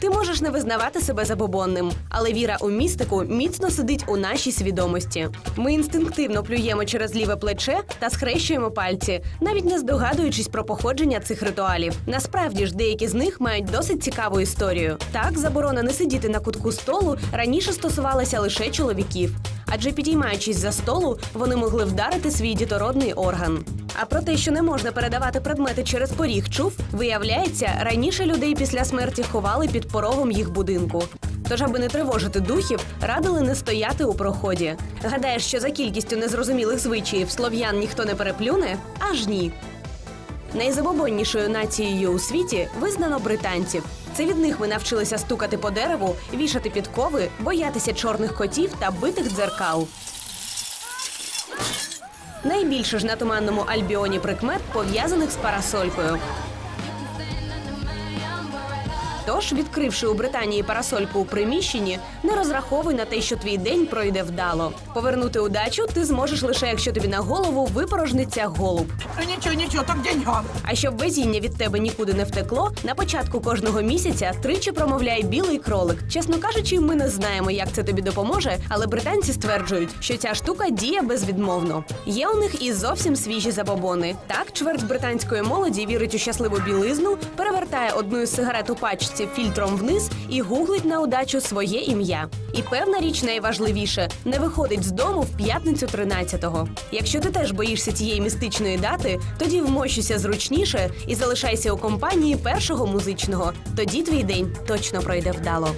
Ти можеш не визнавати себе забобонним, але віра у містику міцно сидить у нашій свідомості. Ми інстинктивно плюємо через ліве плече та схрещуємо пальці, навіть не здогадуючись про походження цих ритуалів. Насправді ж деякі з них мають досить цікаву історію. Так, заборона не сидіти на кутку столу раніше стосувалася лише чоловіків, адже підіймаючись за столу, вони могли вдарити свій дітородний орган. А про те, що не можна передавати предмети через поріг, чув, виявляється, раніше людей після смерті ховали під порогом їх будинку. Тож, аби не тривожити духів, радили не стояти у проході. Гадаєш, що за кількістю незрозумілих звичаїв слов'ян ніхто не переплюне? Аж ні. Найзабобоннішою нацією у світі визнано британців. Це від них ми навчилися стукати по дереву, вішати підкови, боятися чорних котів та битих дзеркал. Найбільше ж на туманному альбіоні прикмет пов'язаних з парасолькою. Тож, відкривши у Британії парасольку у приміщенні, не розраховуй на те, що твій день пройде вдало. Повернути удачу ти зможеш лише якщо тобі на голову випорожниться голуб. Ничего, ничего, так деньгам. А щоб везіння від тебе нікуди не втекло, на початку кожного місяця тричі промовляй білий кролик. Чесно кажучи, ми не знаємо, як це тобі допоможе, але британці стверджують, що ця штука діє безвідмовно. Є у них і зовсім свіжі забобони. Так, чверть британської молоді вірить у щасливу білизну, перевертає одну із сигарет у пачці фільтром вниз і гуглить на удачу своє ім'я. І певна річ найважливіше не виходить з дому в п'ятницю 13-го. Якщо ти теж боїшся цієї містичної дати, тоді вмощуйся зручніше і залишайся у компанії першого музичного. Тоді твій день точно пройде вдало.